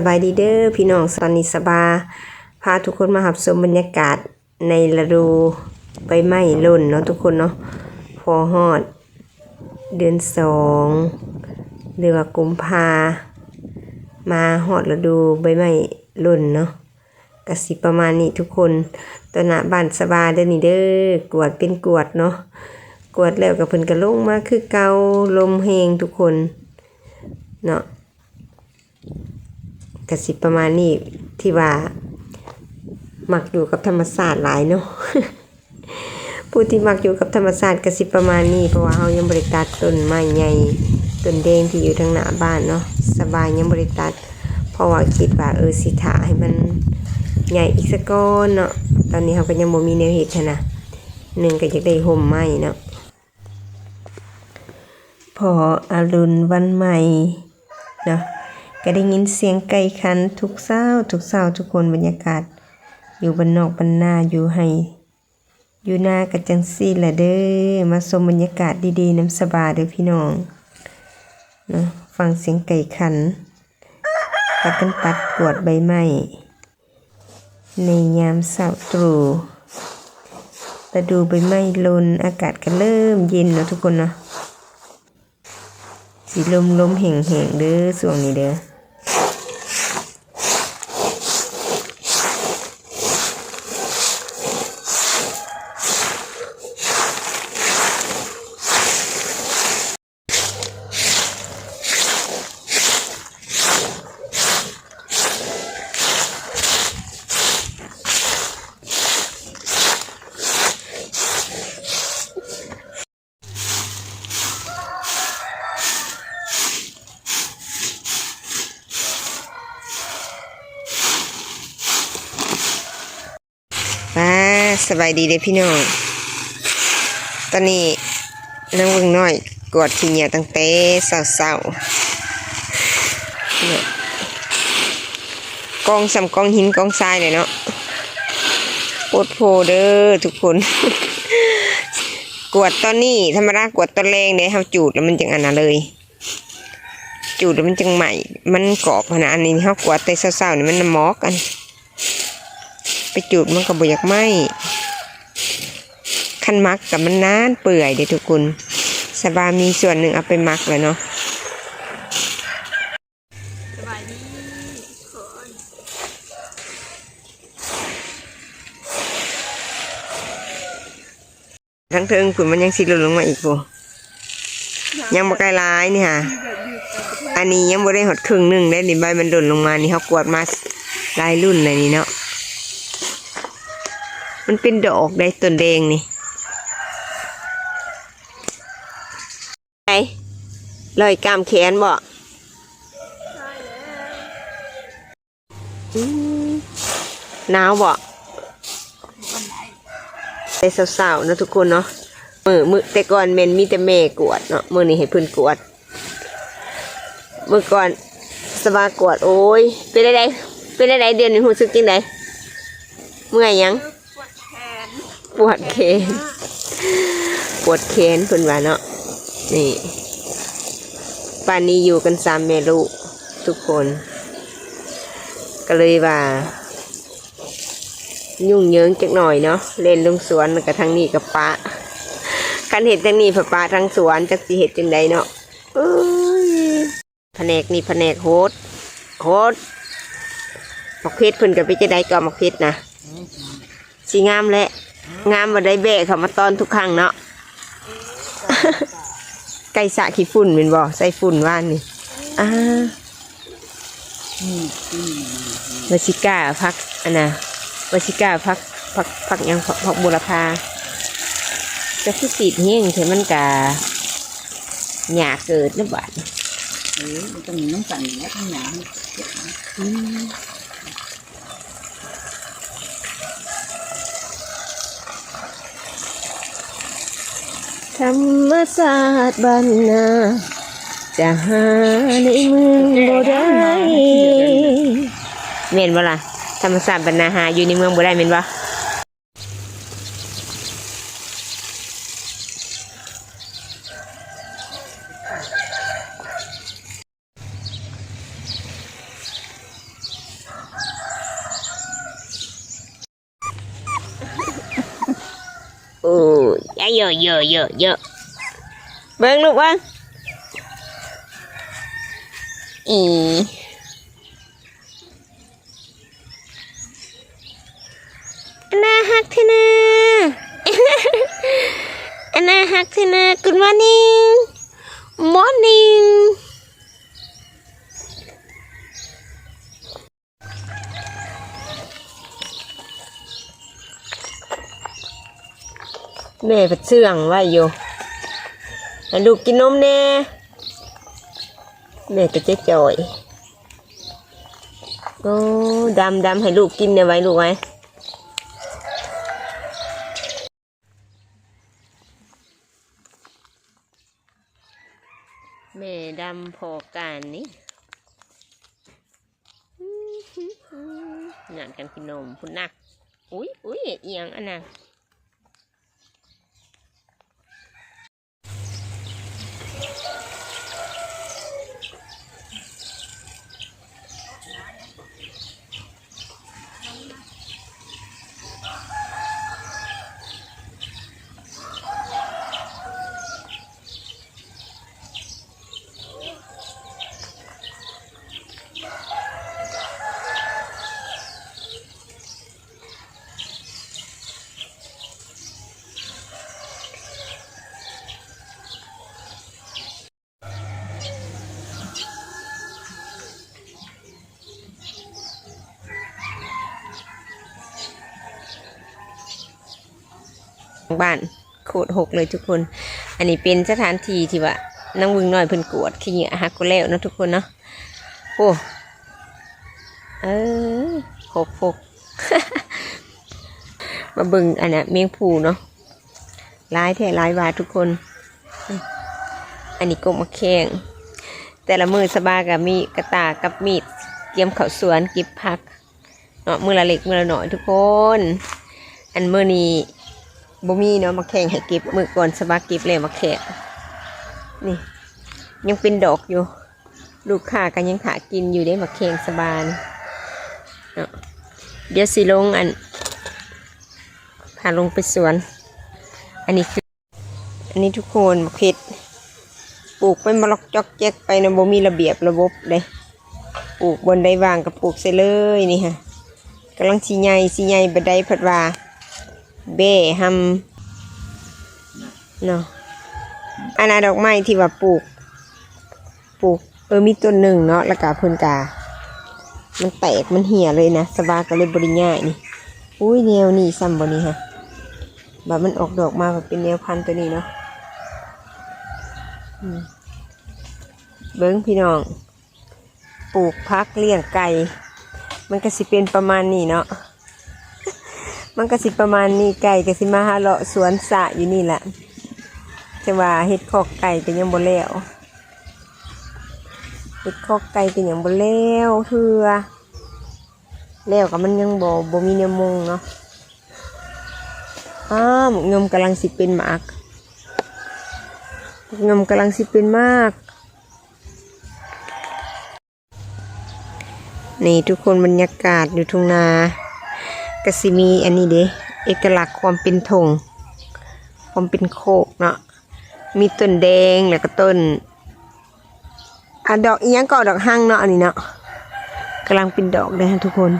สบายดีเด้อพี่น้องตอนนี้สบาพาทุกคนมาหับชมบรรยากาศในฤดูใบไม้หล่นเนาะทุกคนเนาะพอฮอด เดือนสองเดือนกุมภามาฮอดฤดูใบไม้หล่นเนาะกสิประมาณนี้ทุกคนตอนหน้าบ้านสบาเด้อนี่เด้อกวดเป็นกวดเนาะกวดแล้วกับเพิ่นก็ลงมาคือเกาลมแหงทุกคนเนาะ กสิประมาณนี้ที่ว่ามักอยู่กับธรรมศาสตร์หลายเนาะผู้ที่มักอยู่กับธรรมศาสตร์กสิประมาณนี้เพราะว่าเรายังบริตัดต้นไม้ใหญ่ต้นแดงที่อยู่ทางหน้าบ้านเนาะสบายยังบริตัด เพราะว่าคิดว่าเออสิถาให้มันใหญ่อีกสักก้อนเนาะตอนนี้เราก็ยังบ่มีแนวเหตุนนะหนึ่งก็อยากได้ห่มไม้เนาะพออรุณวันใหม่เนาะ ก็ได้ยินเสียงไก่ขันทุกเศร้าทุกเศร้าทุกคนบรรยากาศ อยู่บนนอกบรรนาอยู่ให้อยู่หน้ากันจังซี่แหละเด้อมาชมบรรยากาศดีๆน้ำสบาเด้อพี่น้องเนาะฟังเสียงไก่ขันปัดกันปัดกวดใบไม้ในยามเสาร์ตรู่ฤดูใบไม้ลนอากาศก็เริ่มเย็นเนาะทุกคนเนาะสีลมลมแห่งแห่งๆเด้อส่วงนี้เด้อ สบายดีเด้พี่น้อง ตอนนี้น้องเบิ่งน้อยกวดขี้เหนียตั้งแต่เศร้าๆเนี่ยกองสำกองหินกองทรายเลยเนาะโคตรโพเด้อทุกคน กวดตอนนี้ธรรมดากวดตอนแรงเนี่ยเฮาจูดแล้วมันจังอันนะเลย จูดแล้วมันจังใหม่ มันกรอบขนาดอันนี้เฮากวดแต่เศร้าๆนี่มันน้ำมอกกันไปจูดมันก็บ่อยากไหม คันมักกับมันนานเปื่อยเด้อทุกคนสบามีส่วนหนึ่งเอาไปมักแล้วเนาะสบายดีคนทั้งเทิงขุนมันยังสิหล่นลงมาอีกปูยังบ่ไกลร้ายนี่ค่ะ อันนี้ยังบ่ได้หดครึ่งหนึ่งได้นี่ใบมันหล่นลงมานี่เขากวดมาลายรุ่นเลยนี่เนาะมันเป็นดอกได้ต้นแดงนี่ไง ลอยกล้ามแขนบ่อืมหนาวบ่ได้สาวๆนะทุกคนเนาะมือมือแต่ก่อนเมนมีแต่แม่กวดเนาะมือนี้ให้เพิ่นกวด เมื่อก่อนสบายกวดโอ้ยเป็นอะไรเป็นอะไรเดือนนี้รู้สึกจังไดเมื่อยยังปวดแขน ปวดแขนปวดแขนเพิ่นว่าเนาะนี่ ป่านนี้อยู่กันสามแม่ลูกทุกคน ก็เลยว่า ยุ่งเยิงจักหน่อยเนาะเล่นลงสวนกับทางนี้กับปะคันเห็ดทางนี้ผปะทางสวนจักสิเห็ดจังใดเนาะเอ้ยแผนกนี่แผนกโฮดโฮดมักเพชรเพิ่นกับไปจะได้ก็มักเพชรนะสีงามแหละงามมาได้เบะเขามาตอนทุกครั้งเนาะ ไก่สะขี้ฝุ่นเป็นบ่ใส่ฝุ่นว่านนี่อ่าวาชิก้าพักอันน่ะวาชิก้าพักพักพักหยังพักพักบุรพาจะคือสีดเฮงเถอะมันกะหยาเกิดนะบาดเออมันต้องมีน้ำสั่นและทั้งหนา ธรรมศาสตร์บ้านนาจะหาในเมืองบ่ได้เมนบ่ล่ะธรรมศาสตร์บรรณาหาอยู่ในเมืองบ่ได้เมนบ่ โอ้ยเย อะเยอะเยอะเยอะเบิ้งลูกเบิ้งอีน่าฮักเทนะอันน่าฮักเทนะ Good morning morning แม่ผัดเสื่องไว้อยู่ให้ลูกกินนมแน่แม่ก็จะจ่อยโอ้ดำดำให้ลูกกินเนี่ยไว้ลูกไว้แม่ดำพอการนี่งานกันกินนมพุ่นนัก อุ้ยอุ้ยเอียงอันน่ะ บ้านโคตรหกเลยทุกคน อันนี้เป็นสถานที่ที่ว่านั่งวึงน้อยเพิ่นกวดขี้เหงื่อหักก็แล้วเนาะทุกคนเนาะโอ้เออหกหกมาบิ่งอันน่ะเมียงผูเนาะลายแท้ลายบาทุกคน อันนี้กบมาแข้งแต่ละมือสบายกับมีกระตากับมีดเตรียมเข้าสวนก็บผักเนาะมือละเล็กมือละหน่อยทุกคน อันมือนี้ บ่มีเนาะมาแข่งให้เก็บมือก่อนสบายเก็บเลยมาแข่งนี่ยังเป็นดอกอยู่ ลูกค้ากันยังถากินอยู่ได้มาแข่งสบายเนาะเดี๋ยวสิลงอันพาลงไปสวน อันนี้คืออันนี้ทุกคนมะเขือปลูกไปมาล็อกจอกแจ๊กไปนะบ่มีระเบียบระบบเลยปลูกบนใดวางก็ปลูกใส่เลยนี่ฮะกำลังสีใหญ่สีใหญ่บันไดผัดว่า เบ้ทำเนาะอันนั้นดอกไม้ที่ว่าปลูก ปลูก เออมีต้นหนึ่งเนาะแล้วก็เพิ่นกา มันแตกมันเหี่ยเลยนะสบายก็เลยบริง่ายนี่ อุ้ยแนวนี่ซ้ำบนี้ฮะแบบมันออกดอกมาแบบเป็นแนวพันธุ์ตัวนี้เนาะเบิ้งพี่น้อง ปลูกพักเลี้ยงไก่ มันก็สิเป็นประมาณนี้เนาะ มันก็สิประมาณนี้ไก่ก็สิมาหาเลาะสวนสะอยู่นี่แหละแต่ว่าเฮ็ดคอกไก่ก็ยังบ่แล้วเฮ็ดคอกไก่ก็ยังบ่แล้วเทื่อแล้วก็มันยังบ่บ่มีแนวมงเนาะอ้าหมกเงมกำลังสิเป็นมากหมกเงมกำลังสิเป็นมากนี่ทุกคนบรรยากาศอยู่ทุ่งนา ก็สิมีอันนี้เด้เอกลักษณ์ความเป็นธงความเป็นโคกเนาะมีต้นแดงแล้วก็ต้นอะดอกอีหยังก็ดอกหั่งเนาะอันนี้เนาะกำลังเป็นดอกเลยทุกคน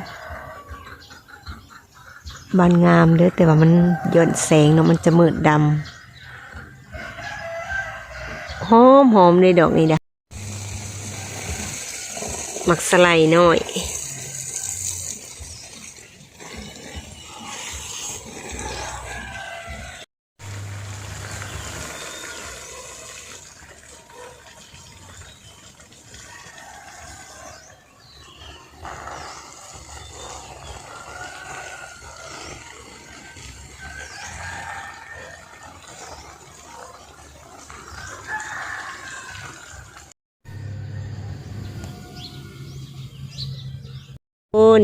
บานงามเด้อแต่ว่ามันย้อนแสงเนาะมันจะมืดดำหอมหอมเลยดอกนี้นะมักสไลด์น้อย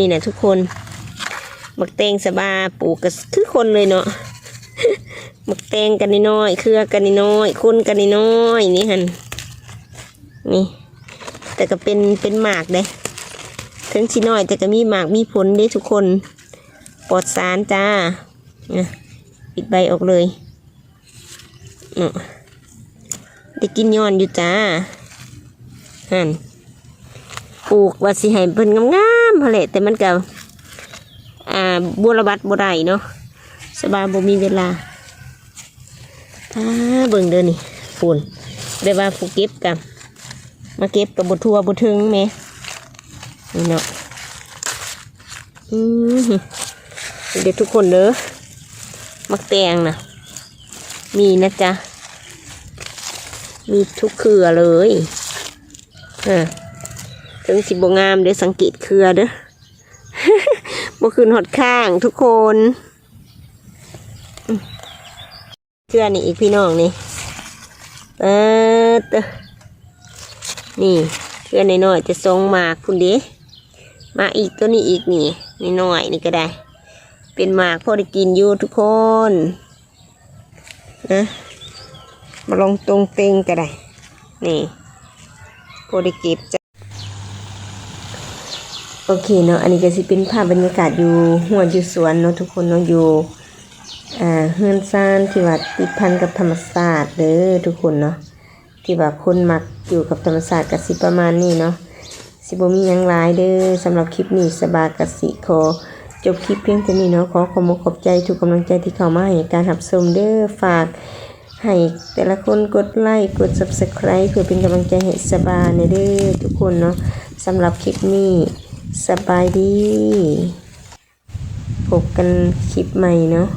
นี่นะทุกคนมักแตงสบาปลูกก็คือคนเลยเนาะมักแตงกันน้อยๆเครือกันน้อยๆคนกันน้อยๆนี่ฮันนี่ แต่ก็เป็นเป็นหมากเด้ถึงชิน้อยแต่ก็มีหมากมีผลเด้ทุกคนปลอดสารจ้าปิดใบออกเลยเนาะได้กินย้อนอยู่จ้าหันปลูกว่าสิให้เพิ่นงาม ๆพอแหละแต่มันก็อ่าบัวระบัดบ่ได้เนาะสบายบ่มีเวลาอ่าเบิ่งเด้อนี่ฝุ่นได้ว่าผู้เก็บกับมาเก็บกับบทัวบ่ถึงแหมนี่เนาะอือหือเด็กทุกคนเด้อมักแตงนะมีนะจ๊ะ มีทุกเครือเลยเออ ถึงสิบงามเด้สังเกตเครือเด้อบ่คืนหอดข้างทุกคนเครือนี่อีกพี่น้องนี่เออเตนี่เครือน้อยๆจะทรงหมากคุณเด้มาอีกตัวนี้อีกนี่น้อยนี่ก็ได้ เป็นหมากพอได้กินอยู่ทุกคนนะมาลองตรงเต็งก็ได้ นี่โปรดิเก็บจ้ะ โอเคเนาะอันนี้ก็สิเป็นภาพบรรยากาศอยู่หัวอยู่สวนเนาะทุกคนเนาะอยู่อ่าเฮือนซ่านที่ว่าติดพันกับธรรมศาสตร์เด้อทุกคนเนาะที่ว่าคนมักอยู่กับธรรมศาสตร์ก็สิประมาณนี้เนาะสิบ่มีหยังหลายเด้อสำหรับคลิปนี้สบากสิขอจบคลิปเพียงเท่านี้เนาะขอขอบคุณขอบใจทุกกำลังใจที่เข้ามาให้การรับชมเด้อฝากให้แต่ละคนกดไลค์กด subscribe เพื่อเป็นกำลังใจให้สบายในเด้อทุกคนเนาะสำหรับคลิปนี้ สบายดี พบกันคลิปใหม่เนาะ